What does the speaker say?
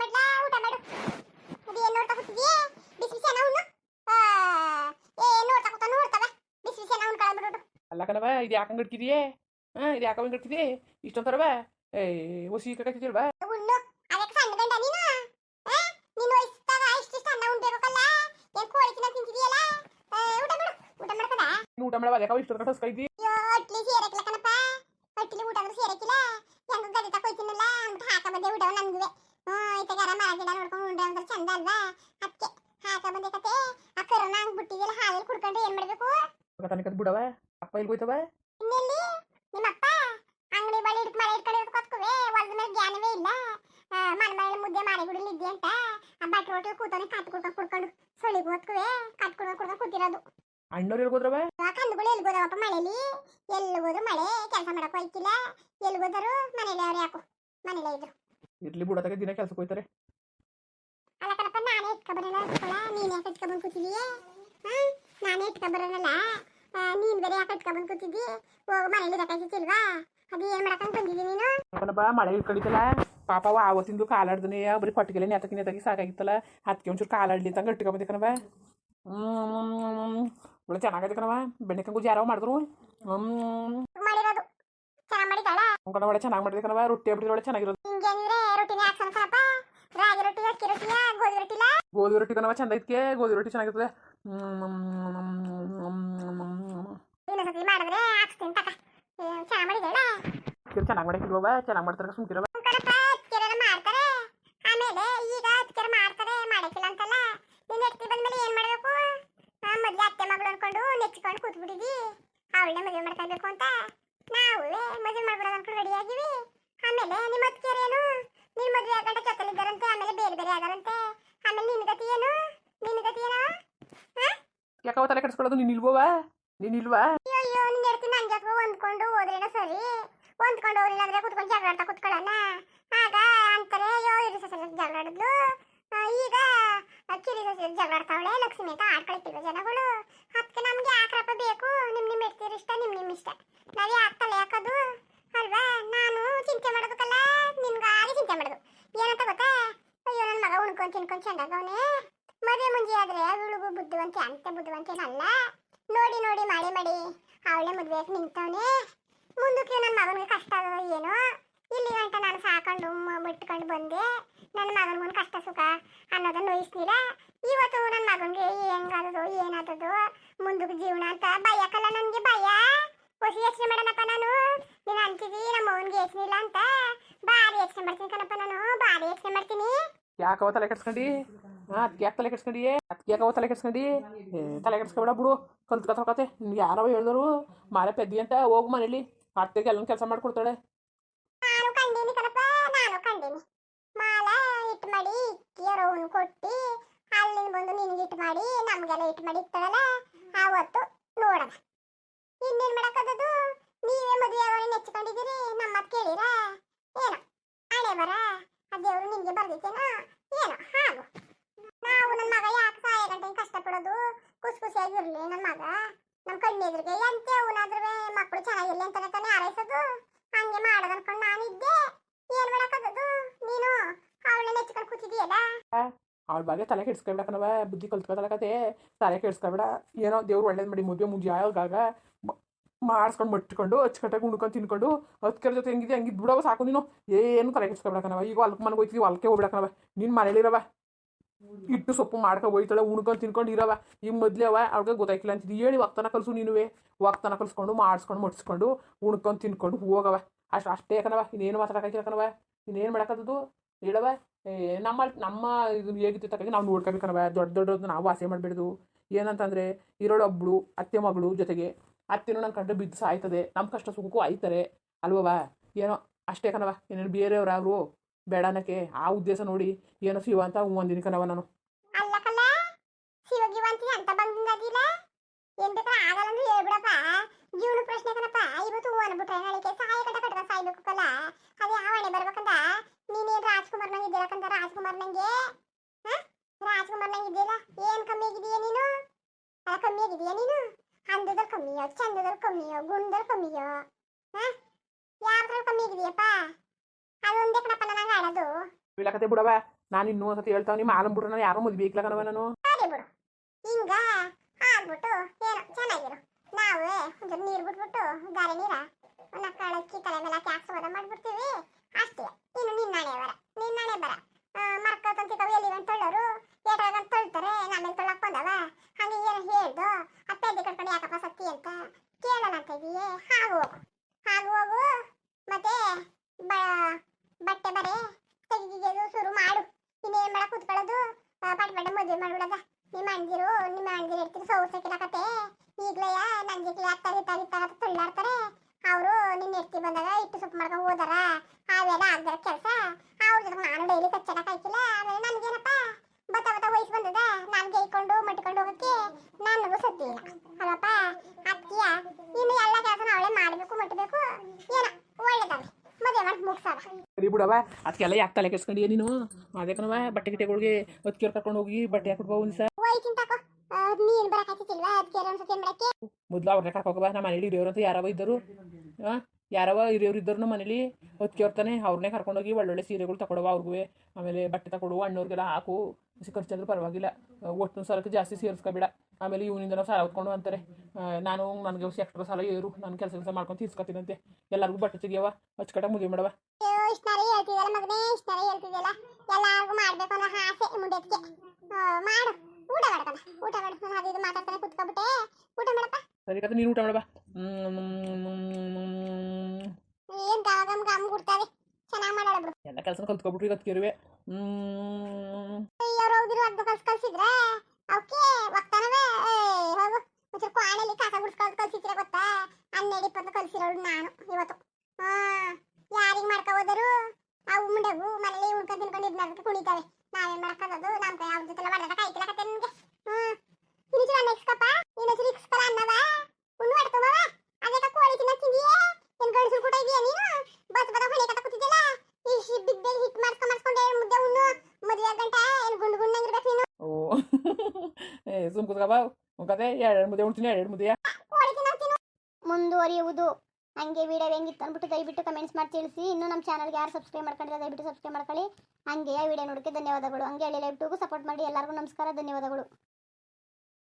ಮಾಡ್ಲಾ? ಊಟ ಮಾಡು. ಅದೇನ್ ನೋಡ್ತಾ ಕೂತಿದ್ಯೇ? ಬಿಸಿ ಬಿಸಿ ಅನ್ನ ಉಣ್ಣು. ಏ ನೋಡ್ತಾ ಕೂತ ನೋಡ್ತಾವ. ಬಿಸಿ ಬಿಸಿ ಅನ್ನ ಉಣ್ಕೊಳ್ಬಿಡು ಅಲ್ಲ ಕಣವ ಇದು ಯಾಕಂಗ್ ಹಂಗೆ ಇಡ್ಕಿದೀಯೇ ಹಾಂ ಇದು ಯಾಕಂಗ್ ಹಂಗೆ ಇಷ್ಟೊಂದ್ ತರವ ಏ ಒಸಿ ಕಟ್ಟಿಲ್ವಾ ಉಣ್ಣು. ಅದಕ್ಕೆ ಸಣ್ಣ ಗಂಡ ನೀನು? ನೀನು ವಯಸ್ಸಾಗ ಇಷ್ಟ ಅನ್ನ ಉಣ್ಬೇಕಲ್ಲ? ಏನ್ ಕೋಳಿ ತಿನ್ನ ತಿಂತಿದೀಯಲ್ಲ? ಊಟ ಮಾಡು. ಊಟ ಮಾಡ್ತದ ನೀನು ಊಟ ಮಾಡವ ಯಾಕೆ ಇಷ್ಟೊಂದು ಕಟ್ಟ ಕೈದಿ ಅಯ್ಯೋ ಅಟ್ಲಿ ಸೇರಕ್ಕಿಲ್ಲ ಕಣಪ್ಪ. ಅಟ್ಲಿ ಊಟ ಅಂದ್ರೆ ಸೇರಕ್ಕಿಲ್ಲ ಹೆಂಗ ಗದಿ ತಕೊಯ್ತೀನಲ್ಲ ಅಂತ ಹಾಕ ಬಂದೆ ಊಟ ನನ್ಗುವೆ. ಹ್ಮ್ ಇತಗಾರ ಮರ ಗಿಡ ನೋಡ್ಕೊಂಡು ಉಂಡ್ರೆ ಅಂದ್ರೆ ಚಂದ ಅಲ್ವಾ? ಅದಕ್ಕೆ ಹಾಕ ಬಂದೆ ಕತೆ. ಆ ಕರೋನಾ ಹಂಗ್ ಬಿಟ್ಟಿದೆಯಲ್ಲ ಹಾಲಲ್ಲಿ ಕುಡ್ಕೊಂಡ್ರೆ ಏನ್ ಮಾಡ್ಬೇಕು? ತನಕ ಬಿಡವ? ಅಪ್ಪ ಇಲ್ಲಿ ಹೋಯ್ತವ? ಇನ್ನೆಲ್ಲಿ? ನಿಮ್ಮಪ್ಪ? ಅಂಗಡಿ ಬಳಿ ಹಿಡ್ಕ ಮಳೆ ಹಿಡ್ಕೊಂಡು ಕೊತ್ಕುವೆ ಹೊಲದ ಮೇಲೆ ಜ್ಞಾನವೇ ಇಲ್ಲ. ಆ, ಮನೆ ಮನೆ ಮುದ್ದೆ ಮಾಡಿ ಬಿಡಲಿದ್ದೆ ಅಂತ. ಆ ಬಟ್ರು ಹೋಟೆಲ್ ಕೂತವನೆ ಕಾತ್ ಕುಡ್ಕೊಂಡು ಕುಡ್ಕೊಂಡು ಸೊಳಿಗೆ ಹೋತ್ಕುವೆ. ಕಾತ್ ಕುಡ್ಕೊಂಡು ಕುಡ್ಕೊಂಡು ಕೂತಿರೋದು. ಅಣ್ಣವ್ರು ಎಲ್ಗೋದ್ರವ ಕಂದುಗಳು ಎಲ್ಲಿ ಹೋದವಪ್ಪ ಮಳೆಲಿ ಎಲ್ಲಿ ಹೋದ್ರು ಮಳೆ ಕೆಲಸ ಮಾಡಕ್ ಹೋಯ್ತಿಲ್ಲ ಎಲ್ಲಿ ಹೋದರು? ಮನೇಲಿ ಅವ್ರು ಯಾಕೋ ಮನೇಲೇ ಇದ್ರು. ಇರ್ಲಿ ಬಿಡೋದಾಗ ದಿನ ಕೆಲ್ಸಕ್ಕೆ ಹೋಯ್ತಾರೆ. ಅಲ್ಲ ಕಣಪ್ಪ ನಾನೇ ಇಟ್ಕೊಬರಲ್ಲ ಇಟ್ಕೊಳ ನೀನ್ ಯಾಕೆ ಇಟ್ಕೊಬಂದ್ ಕೂತಿದೀಯ? ನಾನೇ ಇಟ್ಕೊಬರಲ್ಲ ನೀನ್ ಬೇರೆ ಯಾಕೆ ಇಟ್ಕೊಬಂದ್ ಕೂತಿದ್ದಿ? ಹೋಗು ಮನೇಲಿ ಇರಕ್ಕಾಗಿತ್ತಿಲ್ವಾ ಅದು ಏನ್ ಮಾಡಕಂಗ್ ಬಂದಿದ್ದೀನಿ ನೀನು? ಕಣಪ್ಪ ಮಳೆ ಇಟ್ಕೊಂಡಿದ್ದಲ್ಲ ಪಾಪವ ಆವತ್ತಿಂದು ಕಾಲಾಡ್ದನೆ ಬರೀ ಪಟ್ಟಿಗೆಲ್ಲ ನೆತಕ್ಕೆ ನೆತಕ್ಕೆ ಸಾಕಾಗಿತ್ತಲ್ಲ. ಅದಕ್ಕೆ ಒಂಚೂರು ಕಾಲಾಡ್ಲಿ ಅಂತ ಗಟ್ಟಿಗೆ ಕಣವ ಹ್ಞೂ ಒಳ್ಳೆ ಚೆನ್ನಾಗೈತೆ ಕಣವ ಬೆಣ್ಣೆ ಗುಜಿ ಯಾರೋ ಮಾಡಿದ್ರು. ಹ್ಞೂ ಮಾಡಿರೋದು. ಚೆನ್ನಾಗಿ ಮಾಡಿದಾಳ ಒಳ್ಳೆ ಚೆನ್ನಾಗಿ ಮಾಡಿದೆ ಕಣವ ರೊಟ್ಟಿ ಬಿಟ್ಟಿರೋಳೆ ಚೆನ್ನಾಗಿರೋದು. ರೊಟ್ಟಿನೇ ಕಣಪ್ಪ ರಾಗಿ ರೊಟ್ಟಿ ಅಕ್ಕಿ ರೊಟ್ಟಿಯ ಗೋಧಿ ರೊಟ್ಟಿಲ ಗೋಧಿ ರೊಟ್ಟಿ ಕಣವ ಚಂದ ಐತ್ಕೆ ಗೋಧಿ ರೊಟ್ಟಿ ಚೆನ್ನಾಗಿರ್ತದೆ. ಇನ್ನೊಂದ್ಸತಿ ಮಾಡಿದ್ರೆ ಹಾಕ್ಸ್ತೀನಿ ತಕ. ಚೆನ್ನಾಗ್ ಮಾಡಿದಾಳ ಚೆನ್ನಾಗಿ ಮಾಡಕ್ಕಿಲ್ವವ ಚೆನ್ನಾಗಿ ಮಾಡ್ತಾರೆ ಸುಮ್ಕಿರವ. ಮಾಡ್ತಾರೆ. ಆಮೇಲೆ ಈಗ ಅತ್ತಿಗೆರೆ ಮಾಡ್ತಾರೆ ಮಾಡಕ್ಕಿಲ್ಲ ಅಂತಲ್ಲ. ನೀನ್ ಎತ್ತಿ ಬಂದ್ಮೇಲೆ ಏನು ಮಾಡಬೇಕು? ಮೊದ್ಲು ಅತ್ತೆ ಮಗಳು ಅನ್ಕೊಂಡು ನೆಚ್ಕೊಂಡು ಕೂತ್ಬಿಟ್ಟಿದ್ವಿ ಅವಳನ್ನ ಮದುವೆ ಮಾಡ್ಕೊಳ್ಬೇಕು ಅಂತ. ನಾವು ಮದುವೆ ಮಾಡ್ಬಿಡೋದು ಅನ್ಕೊಂಡು ರೆಡಿ ಆಗಿವಿ. ಆಮೇಲೆ ನಿಮ್ಮ ಅತ್ತಿಗೆರೆ ಏನು? ನೀನ್ ಮದುವೆ ಆಗಂಟ ಜೊತೆಲಿದ್ದಾರಂತೆ ಆಮೇಲೆ ಬೇರೆ ಬೇರೆ ಆಗಾರಂತೆ ಆಮೇಲೆ ನಿನ್ ಗತಿ ಏನು? ನಿನ್ ಗತಿ ಏನೋ? ಯಾಕವ ತಲೆ ಕಟ್ಸ್ಕೊಳ್ಳೋದು ನೀನ್ ಇಲ್ವವ? ನೀನ್ ಇಲ್ವಾ? ಅಯ್ಯೋ ಅಯ್ಯೋ ನಿನ್ ಹೇಳ್ತಿ ನನ್ ಜೊತೆ ಹೊಂದ್ಕೊಂಡು ಹೋದ್ರೇನ ಸರಿ. ಹೊಂದ್ಕೊಂಡು ಹೋಗ್ಲಿಲ್ಲ ಅಂದ್ರೆ ಕುತ್ಕೊಂಡು ಜಗಳ ಆಡ್ತಾ ಕುತ್ಕೊಳ್ಳೋಣ. ಆಗ ಅಂತಾರೆ ಅಯ್ಯೋ ಇರಿ ಸೊಸೆ ಜಗಳ ಆಡಿದ್ಲು ಈಗ ಕಿರಿ ಸೊಸೆ ಜಗಳ ಆಡ್ತಾವಳೆ ಲಕ್ಷ್ಮಿ ಅಂತ ಆಡ್ಕೊಳ್ತಿಲ್ವ ಜನಗಳು ಅದಕ್ಕೆ ನಮ್ಗೆ ಯಾಕ್ರಪ್ಪ ಬೇಕು ನಿಮ್ ನಿಮ್ ಇಡ್ತೀರಿ ಇಷ್ಟ ನಿಮ್ ನಿಮ್ ಇಷ್ಟ ನಾವ್ ಯಾಕೆ ತಲೆ ಹಾಕೋದು ಅಲ್ವಾ ನಾನು ಚಿಂತೆ ಮಾಡೋದಕ್ಕಲ್ಲ ನಿನ್ಗಾಗಿ ಚಿಂತೆ ಮಾಡೋದು ಏನಂತ ಗೊತ್ತಾ ಅಯ್ಯೋ ನನ್ನ ಮಗ ಚೆಂದಾಗವನೆ ಮದುವೆ ಮುಂಜಿ ಆದ್ರೆ ಅವಳಿಗೂ ಬುದ್ಧಿವಂತೆ, ಅಂತ ಬುದ್ಧಿವಂತೇನಲ್ಲ ನೋಡಿ ನೋಡಿ, ಮಾಡಿ ಮಾಡಿ. ಅವಳೇ ಮದುವೆಗೆ ನಿಂತವನೆ. ಮುಂದಕ್ಕೆ ನನ್ನ ಮಗನಿಗೆ ಕಷ್ಟ ಅದ ಏನೋ. ಇಲ್ಲಿ ಗಂಟ ನಾನು ಸಾಕೊಂಡು ಬಿಟ್ಕೊಂಡು ಬಂದೆ. ನನ್ನ ಮಗನಿಗೊಂದು ಕಷ್ಟ ಸುಖ ಅನ್ನೋದನ್ನ ನೋಯಿಸ್ಲಿಲ್ಲ ಇವತ್ತು ನನ್ನ ಮಗನಿಗೆ ಹೆಂಗಾದದು, ಏನಾದದು, ಮುಂದಕ್ಕೆ ಜೀವನ ಅಂತ ಭಯಕ್ಕಲ್ಲ ನನಗೆ ಭಯ. ಹೊಸ ಯೋಚನೆ ಮಾಡೋಣಪ್ಪ ನಾನು. ನೀನು ಅಂತಿದ್ದೀ ನಮ್ಮ ಮಗನಿಗೆ ಯೋಚನೆ ಇಲ್ಲ ಅಂತ. ಭಾರಿ ಯೋಚನೆ ಮಾಡ್ತೀನಿ ಕಣಪ್ಪ ನಾನು. ಭಾರಿ ಯೋಚನೆ ಮಾಡ್ತೀನಿ. ಯಾಕವ ತಲೆ ಕೆಡ್ಸ್ಕೊಂಡಿ? ಹಾಂ ಅದಕ್ಕೆ ಯಾಕೆ ತಲೆ ಕೆಡ್ಸ್ಕೊಂಡಿ? ಅದಕ್ಕೆ ಯಾಕವ ತಲೆ ಕೆಡ್ಸ್ಕೊಂಡಿ? ತಲೆ ಕೆಡ್ಸ್ಕೊಬೇಡ ಬಿಡು. ಕಲ್ತ್ ಕತೆ ನಿನ್ಗೆ ಯಾರವ ಹೇಳಿದ್ರು, ಮಾಲೆ ಪೆದ್ದಿ ಅಂತ ಹೋಗು ಮನೇಲಿ. ಅತ್ತೆಗೆ ಎಲ್ಲ ಕೆಲಸ ಮಾಡ್ಕೊಡ್ತಾಳೆ. ಮಾಡಿ ಕೊಟ್ಟು, ಅಲ್ಲಿಂದ ಬಂದು ನಿನಗೆ ಇಟ್ಟು ಮಾಡಿ, ನಮಗೆಲ್ಲ ಇಟ್ಟು ಮಾಡಿ ಇತ್ತಳಲ್ಲ ಆವತ್ತು ನೋಡೋಣ ಇನ್ನೇನು ಮಾಡಕ್ಕದದು ನೀವೇ ಮದುವೆ ಆಗೋರು ನೆಚ್ಕೊಂಡಿದ್ದೀರಿ ನಮ್ಮ ಮಾತು ಕೇಳಿರಾ ಏನೋ ಹಣೆ ಬರ ಆ ದೇವರು ನಿನಗೆ ಬರ್ದಿತ್ತೇನೋ ಏನೋ ಹಾಗು ನಾವು ನನ್ನ ಮಗ ಯಾಕೆ ಸಾಯ ಗಂಟೆ ಕಷ್ಟಪಡೋದು ಖುಷಿ ಖುಷಿಯಾಗಿರ್ಲಿ ನನ್ನ ಮಗ ನಮ್ಮ ಕಣ್ಣೆದ್ರಿಗೆ ಎಂತ ಅವನಾದ್ರೂ ಮಕ್ಕಳು ಚೆನ್ನಾಗಿರ್ಲಿ ಅಂತಾನೆ ತಾನೇ ಹಾರೈಸೋದು. ಹಂಗೆ ಮಾಡೋದು ಅನ್ಕೊಂಡು ನಾನಿದ್ದೆ. ಏನ್ ಮಾಡಕ್ಕದು ನೀನು? ಅವಳನ್ನ ನೆಚ್ಕೊಂಡು ಕೂತಿದೀಯಲ್ಲ ಅವಳ ಬಗ್ಗೆ ತಲೆ ಕೆಡ್ಸ್ಕೊಬೇಡ ಕಣವ ಬುದ್ಧಿ ಕಲ್ತ್ಕೊತಲಕತೆ ಕತೆ ತಲೆ ಕೆಡ್ಸ್ಕೊಬೇಡ. ಏನೋ ದೇವ್ರು ಒಳ್ಳೇದು ಮಾಡಿ ಮದುವೆ ಆವಾಗ ಮಾಡಿಸ್ಕೊಂಡು ಮಟ್ಕೊಂಡು ಅಚ್ಚುಕಟ್ಟಾಗಿ ಉಣ್ಕೊಂಡು ತಿನ್ಕೊಂಡು ಹತ್ಕರ ಜೊತೆ ಹೆಂಗಿದೆ ಹಂಗಿದ್ ಬಿಡವ ಸಾಕು ನೀನು. ಏನು ತಲೆ ಕೆಡ್ಸ್ಕೊಬೇಡ ಈಗ ಹೊಲಕ್ಕೆ ಮನೆಗೆ ಹೋಯ್ತಿದ್ವಿ ಹೊಲಕ್ಕೆ ಹೋಗ್ಬೇಡ ನೀನು ಮನೇಲಿರವ ಇಟ್ಟು ಸೊಪ್ಪು ಮಾಡ್ಕೊ ಹೋಯ್ತಾಳೆ, ಉಣ್ಕೊಂಡು ತಿನ್ಕೊಂಡು ಇರವ ಈ ಮೊದ್ಲೇ ಅವ ಅವ್ಳಿಗೆ ಗೊತ್ತಾಯ್ಕಿಲ್ಲ ಅಂತ ಹೇಳಿ ಒಕ್ತನ ಕಲಿಸು ನೀನುವೆ. ಒಕ್ತನ ಕಲಿಸ್ಕೊಂಡು, ಮಾಡಿಸ್ಕೊಂಡು, ಮಟ್ಸ್ಕೊಂಡು, ಉಣ್ಕೊಂಡು ತಿನ್ಕೊಂಡು ಹೋಗವ ಅಷ್ಟು, ಅಷ್ಟೇ ಯಾಕನವ ಇನ್ನೇನು ಮಾತಾಡಕಾಯ್ತಿರಕನವ ಇನ್ನೇನು ಮಾಡಕತ್ತದು ಹೇಳವ ನಮ್ಮ ನಮ್ಮ ಇದು ಹೇಗಿತ್ತು ತಕ್ಕ ನಾವು ನೋಡ್ಕೋಬೇಕನವ ದೊಡ್ಡ ದೊಡ್ಡದು ನಾವು ಆಸೆ ಮಾಡಬೇಡ್ದು. ಏನಂತಂದರೆ ಇರೋಳು ಒಬ್ಳು ಅತ್ತೆ ಮಗಳು ಜೊತೆಗೆ ಅತ್ತೆನೂ ನನ್ನ ಕಂಡು ಬಿದ್ದು ಸಾಯ್ತದೆ. ನಮ್ಮ ಕಷ್ಟ ಸುಖಕ್ಕೂ ಆಯ್ತಾರೆ. ಅಲ್ವವ ಏನೋ, ಅಷ್ಟೇ ಕಣವ ಏನೇನು ಬೇರೆಯವ್ರು ಅವರು ಬೇಡನಕ್ಕೆ ಆ ಉದ್ದೇಶ ನೋಡಿ ಏನೋ ಶಿವ ಅಂತ ಹ್ಞೂ ಅಂದಿನಿ ಕಣವ ನಾನು. ಅಲ್ಲ ಕಲ್ಲ ಆಗಲ್ಲ ಹೇಳ್ಬಿಡಪ್ಪ. ಜೀವನ ಪ್ರಶ್ನೆ ಕಣಪ್ಪ. ಇವತ್ತು ಕಟ ಕಲ್ಲ ಏನ್ ಕಮ್ಮಿ ಆಗಿದೀಯ ನೀನು? ಅಲ್ಲ, ಕಮ್ಮಿ ಆಗಿದೀಯ ನೀನು? ಕಮ್ಮಿಯೋ ಚಂದದಲ್ಲಿ ಕಮ್ಮಿಯೋ ಗುಣದಲ್ಲಿ ಕಮ್ಮಿಯೋ? ಹ? ಕಮ್ಮಿ ಆಗಿದೆಯಪ್ಪ ಅದೊಂದೇ ಬೀಳಕತೆ ಬಿಡವ ನಾನು ಇನ್ನೂ ಒಂದ್ಸತಿ ಹೇಳ್ತಾವ, ನಿಮ್ಮ ಆಲಂಬಿಟ್ರೆ ನಾನು ಯಾರೋ ಮದ್ವೆ ಇಕ್ಲ ಕಣವ ನಾನು. ಹಿಂಗ ಆಗ್ಬಿಟ್ಟು ನಾವು ನೀರು ಬಿಟ್ಬಿಟ್ಟು ಮಾಡ್ಬಿಡ್ತೀವಿ. ಇನ್ನು ಬರ. ಎಲ್ಲಿ ಹಂಗೆ ಅಪ್ಪ ಕಟ್ಕೊಂಡು ಯಾಕಪ್ಪ ಸತ್ತಿ ಅಂತ ಹಾಗು ಹೋಗು. ಮತ್ತೆ ಬಟ್ಟೆ ಬರೆ. ತೆಗಿಗೆದು ಶುರು ಮಾಡು. ಇನ್ನೇನ್ ಮಾಡ ಕೂತ್ಕೊಳ್ಳೋದು? ಪಟ್ ಪಟ್ ಮದುವೆ ಮಾಡ್ಬಿಡದ. ನಿಮ್ಮ ಅಣ್ಜಿರು ನಿಮ್ಮ ಅಣ್ಜಿರು ಇರ್ತೀರಿ ಸೌಸಕ್ಕಿನ ಕತೆ. ಈಗ್ಲೇ ಆಗ್ತಾ ಅತ್ತಾಗ ಇತ್ತಾಗ ಇತ್ತಾಗ ತುಳ್ಳಾಡ್ತಾರೆ. ಅವರು ನಿನ್ನ ಎತ್ತಿ ಬಂದಾಗ ಇಟ್ಟು ಸೊಪ್ಪು ಮಾಡ್ಕೊಂಡು ಹೋದಾರ. ಅವೆಲ್ಲ ಆಗ್ದಾರ ಕೆಲಸ? ಅವ್ರ ಜೊತೆ ನಾನು ಡೈಲಿ ಕಚ್ಚಡಕ್ ಆಯ್ತಿಲ್ಲ ಆಮೇಲೆ ನನ್ಗೇನಪ್ಪ? ಬತ್ತ ಬತ್ತ ವಯಸ್ಸು ಬಂದದ. ನಾನು ಗೈಕೊಂಡು ಮಟ್ಕೊಂಡು ಹೋಗಕ್ಕೆ ನನಗೂ ಸದ್ದಿ ಇಲ್ಲ. ಅಲ್ಲಪ್ಪ, ಅತ್ತಿಯ, ಇನ್ನು ಎಲ್ಲ ಕೆಲಸ ಅವಳೇ ಮಾಡಬೇಕು ಮಟ್ಟಬೇಕು ಏನೋ ಒಳ್ಳೇದಾಗ ಮದುವೆ ಮಾಡಿ ಮುಗ್ಸದ. ಸರಿ ಬಿಡವ ಅದಕ್ಕೆಲ್ಲ ಯಾಕೆ ತಲೆ ಕೆಡ್ಸ್ಕೊಂಡಿ ನೀನು? ಅದೇ ಕಣವ ಬಟ್ಟೆ ಗಿಟ್ಟೆಗಳಿಗೆ ಹೊತ್ಕಿಯವ್ರು ಕರ್ಕೊಂಡು ಹೋಗಿ ಬಟ್ಟೆ ಹಾಕ್ಬಿಡ್ಬೋ ಒಂದು ಮಾಡಕ್ಕೆ? ಮೊದಲು ಅವ್ರನ್ನೇ ಕರ್ಕೋಗವ ನಮ್ಮ ಮನೇಲಿ ಹಿರಿಯವ್ರು ಅಂತ ಯಾರವ ಇದ್ದರು? ಯಾರವ ಹಿರಿಯವ್ರು ಇದ್ದರು ನಮ್ಮ ಮನೇಲಿ? ಹೊತ್ಕಿಯವ್ರು ತಾನೆ. ಅವ್ರನ್ನೇ ಕರ್ಕೊಂಡೋಗಿ ಒಳ್ಳೊಳ್ಳೆ ಸೀರೆಗಳು ತಗೊಡುವ ಅವ್ರಿಗೂ ಆಮೇಲೆ ಬಟ್ಟೆ ತಗೊಡುವ ಅಣ್ಣವ್ರಿಗೆಲ್ಲ ಹಾಕು. ಖರ್ಚಂದ್ರೆ ಪರವಾಗಿಲ್ಲ. ಒಟ್ಟು ಸಲಕ್ಕೆ ಜಾಸ್ತಿ ಸೇರಿಸ್ಕೊಬೇಡ. ಆಮೇಲೆ ಇವನಿಂದ ಸಾಲ ಹೊತ್ಕೊಂಡು ಅಂತಾರೆ. ನಾನು ನನಗೆ ಎಕ್ಸ್ಟ್ರಾ ಸಾಲ ಏರು ನಾನು ಕೆಲಸ ಕೆಲಸ ಮಾಡ್ಕೊಂಡು ತೀರ್ಸ್ಕೊತೀನಂತೆ. ಎಲ್ಲರಿಗೂ ಬಟ್ಟೆ ತೆಗಿಯವ ಅಚ್ಚುಕಟ್ಟಾಗಿ ಮುಗಿ ಮಾಡವ. ಸರಿ ಕತೆ ನೀನು ಊಟ ಮಾಡವ ಎಲ್ಲ ಕೆಲಸ ಕಲ್ತ್ಕೊಬಿಟ್ರಿ ಇವತ್ತಿರುವೆ ಹ್ಞೂ ಅವಕ್ಕೆ ಒಕ್ತಾನವೇ ಹೋಗು. ಒಂಚೂರು ಕ್ವಾಣಲ್ಲಿ ಕಾಸ ಗುಡ್ಸ್ಕೊಳ್ ಕಲ್ಸಿದ್ರೆ ಗೊತ್ತಾ? ಹನ್ನೆರಡು ಇಪ್ಪತ್ತು ಕಲ್ಸಿರೋಳು ನಾನು ಇವತ್ತು. ಹಾ, ಯಾರಿಗೆ ಮಾಡ್ಕೊ ಹೋದರು? ಅವು ಮುಂಡಗು ಮನೇಲಿ ಉಣ್ಕೊಂಡು ತಿನ್ಕೊಂಡು ಇದ್ನಕ್ಕೆ ಕುಣಿತಾವೆ. ನಾವೇನ್ ಮಾಡಕ್ಕದು ನಮ್ಮ ಕೈ ಅವ್ರ ಜೊತೆ ಹೊಡೆದ ಕಾಯ್ತಿಲ್ಲ ಕತೆ ನಿಮ್ಗೆ. ಹ್ಮ್. ಇನ್ನೊಂಚೂರು ಅನ್ನ ಇಕ್ಸ್ಕಪ್ಪ ಇನ್ನೊಂಚೂರು ಇಕ್ಸ್ಕಲ್ಲ ಅನ್ನವ ಉಣ್ಣು ಮಾಡ್ಕೊಂಬವ ಅದಕ್ಕೆ ಕೋಳಿ ತಿನ್ನ ತಿಂದಿಯೇ ಏನ್ ಗಂಡಸರು ಕೂಡ ಇದೆಯಾ ನೀನು ಬಸ್ ಬದ ಹೊಣೆ ಕಟ್ಟ ಕೂತಿದ್ದಿಲ್ಲ ಈ ಬಿದ್ದಲ್ಲಿ ಹಿಟ್ ಮಾಡ್ಸ್ಕೊಂಡ್ ಮಾಡ್ಸ್ಕೊಂಡು ಎರಡು ಮುದ್ದೆ ಉಣ್ಣು ಮದುವೆ ಗಂಟ ಏನು ಗುಂಡು ಗುಂಡಂಗಿರ್ಬೇಕು ನೀನು ಓ ಸುಮ್ ಕುತ್ಕಬ ಕತೆ, ಎರಡು ಮುದ್ದೆ, ಉಣ್ತೀನಿ, ಎರಡು ಮುದ್ದೆಯ ಮುಂದುವರಿಯುವುದು. ಹಂಗೆ ವಿಡಿಯೋ ಹೆಂಗಿತ್ತು ಅಂದ್ಬಿಟ್ಟು ದಯವಿಟ್ಟು ಕಮೆಂಟ್ಸ್ ಮಾಡಿ ತಿಳಿಸಿ. ಇನ್ನು ನಮ್ಮ ಚಾನಲ್ಗೆ ಯಾರು ಸಬ್ಸ್ಕ್ರೈಬ್ ಮಾಡ್ಕೊಂಡಿಲ್ಲ, ದಯವಿಟ್ಟು ಸಬ್ಸ್ಕ್ರೈಬ್ ಮಾಡ್ಕೊಳ್ಳಿ. ಹಂಗೆ ವಿಡಿಯೋ ನೋಡೋಕ್ಕೆ ಧನ್ಯವಾದಗಳು. ಹಂಗೆ ಹೇಳಿ ಟೂಗೂ ಸಪೋರ್ಟ್ ಮಾಡಿ. ಎಲ್ಲರಿಗೂ ನಮಸ್ಕಾರ, ಧನ್ಯವಾದಗಳು.